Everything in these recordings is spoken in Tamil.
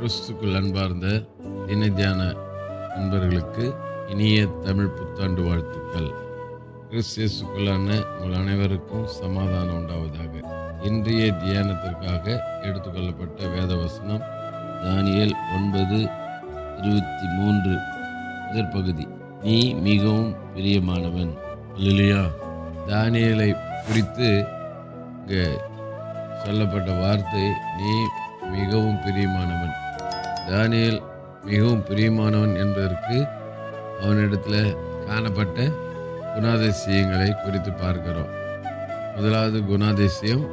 கிறிஸ்துக்குள் அன்பார்ந்த தின தியான நண்பர்களுக்கு இனிய தமிழ் புத்தாண்டு வாழ்த்துக்கள். கிறிஸ்தியசுக்குள்ளான உங்கள் அனைவருக்கும் சமாதானம் உண்டாவதாக. இன்றைய தியானத்திற்காக எடுத்துக்கொள்ளப்பட்ட வேத வசனம் தானியல் ஒன்பது இருபத்தி மூன்று முதற்பகுதி நீ மிகவும் பிரியமானவன். இல்லையா தானியலை குறித்து இங்கே சொல்லப்பட்ட வார்த்தை நீ மிகவும் பிரியமானவன். தானியல் மிகவும் பிரியமானவன் என்பதற்கு அவனிடத்தில் காணப்பட்ட குணாதிசயங்களை குறித்து பார்க்கிறோம். முதலாவது குணாதிசயம்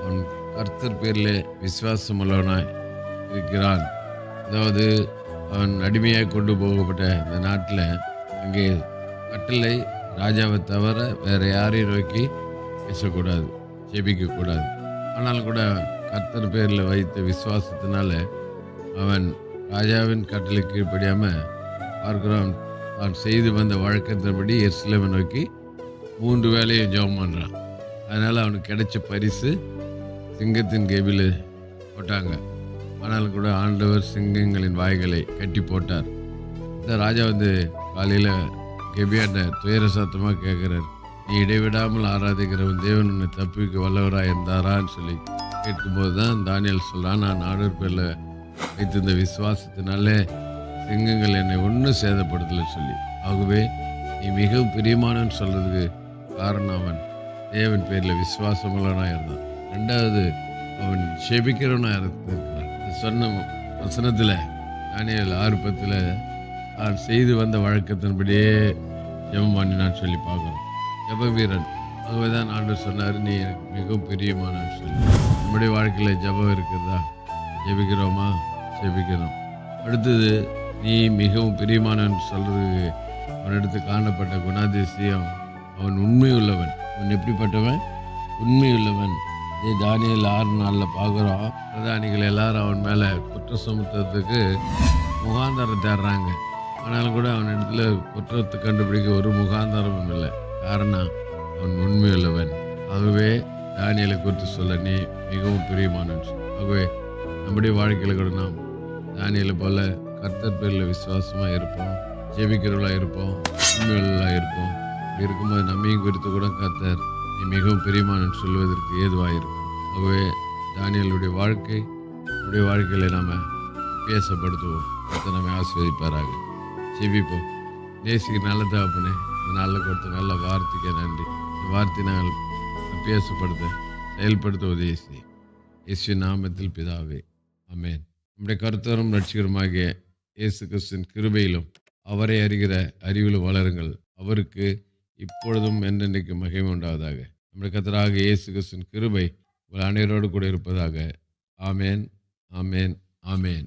அவன் கர்த்தர் பேரில் விசுவாசமுள்ளவனாய் இருக்கிறான். அதாவது அவன் அடிமையாக கொண்டு போகப்பட்ட இந்த நாட்டில் அங்கே கட்டளை ராஜாவை தவிர வேறு யாரையும் நோக்கி பேசக்கூடாது ஜெபிக்கக்கூடாது. ஆனால் கூட கர்த்தர் பேரில் வைத்த விசுவாசத்தினால அவன் ராஜாவின் கட்டளை கீழ்ப்படியாமல் பார்க்கிறோம் தான் செய்து வந்த வழக்கத்தின்படி எருசலேமை நோக்கி மூன்று வேலையும் ஜெபம் பண்ணுறான் அதனால் அவனுக்கு கிடைச்ச பரிசு சிங்கத்தின் கெபில் போட்டாங்க. ஆனாலும் கூட ஆண்டவர் சிங்கங்களின் வாய்களை கட்டி போட்டார். இந்த ராஜா வந்து காலையில் கெபியாண்ட துயர சத்தமாக கேட்குறாரு நீ இடைவிடாமல் ஆராதிக்கிறவன் தேவன் உன்னை தப்பிக்க வல்லவராக இருந்தாரான்னு சொல்லி கேட்கும்போது தான் தானியல் சொல்கிறான் நான் ஆடர் பேரில் வைத்திருந்த விசுவாசத்தினாலே சிங்கங்கள் என்னை ஒன்றும் சேதப்படுத்தலை சொல்லி. ஆகவே நீ மிகவும் பிரியமானவன் சொல்கிறதுக்கு காரணம் அவன் தேவன் பேரில் விசுவாசமுள்ளவனாக இருந்தான். ரெண்டாவது அவன் செபிக்கிறவனாக இருந்திருக்கிறான் சொன்ன வசனத்தில் தானியல் ஆர்ப்பத்தில் நான் செய்து வந்த வழக்கத்தின்படியே ஜெபம் பண்ணினான்னு சொல்லி பார்க்குறோம். ஜெப வீரன். ஆகவே தான் ஆண்டு சொன்னார் நீ எனக்கு மிகவும் பிரியமானவன் சொல்லி. நம்முடைய வாழ்க்கையில் ஜபம் இருக்கிறதா? ஜெபிக்கிறோமா? ஜெபிக்கிறோம். அடுத்தது நீ மிகவும் பிரியமானவன் சொல்கிறது அவனிடத்து காணப்பட்ட குணாதிசயம் அவன் உண்மை உள்ளவன் அவன் எப்படிப்பட்டவன்? உண்மை உள்ளவன் இதே தானியல் ஆறு நாளில் பார்க்குறோம். பிரதானிகள் எல்லாரும் அவன் மேலே குற்ற சுமத்துறதுக்கு முகாந்தரம் தேடுறாங்க ஆனாலும் கூட அவன் இடத்துல குற்றத்தை கண்டுபிடிக்க ஒரு முகாந்தரமும் இல்லை. காரணம் அவன் உண்மை உள்ளவன் ஆகவே தானியலை குறித்து சொல்ல நீ மிகவும் பிரியமானவன். ஆகவே நம்முடைய வாழ்க்கையில் கூட நாம் தானியலை போல கர்த்தர் பேரில் விசுவாசமாக இருப்போம் ஜெபிக்கிறவளாக இருப்போம் உண்மைகளாக இருப்போம். இப்படி இருக்கும்போது நம்மையும் குறித்து கூட கர்த்தர் நீ மிகவும் பிரியமானன் சொல்வதற்கு ஏதுவாக இருக்கும் ஆகவே தானியலுடைய வாழ்க்கை நம்முடைய வாழ்க்கையில் நாம் பேசப்படுத்துவோம் கர்த்தர் நம்ம ஆஸ்வதிப்பாராக ஜெபிப்போம். நேசிக்கு நல்ல தகப்பனே நல்ல கொடுத்த நல்ல வார்த்தைக்கு நன்றி. இந்த வார்த்தை நாங்கள் பேசப்படுத்த செயல்படுத்த உதவி செய்யும் இயேசு நாமத்தில் பிதாவே ஆமென். நம்முடைய கருத்தரும் ரட்சிகருமாகிய இயேசு கிறிஸ்தின் கிருபையிலும் அவரை அறிகிற அறிவிலும் வளருங்கள். அவருக்கு இப்பொழுதும் என்றென்றைக்கு மகிமை உண்டாவதாக. நம்முடைய கத்தராக இயேசு கிறிஸ்தின் கிருபை உங்கள் அனைவரோடு கூட இருப்பதாக. ஆமேன் ஆமேன் ஆமேன்.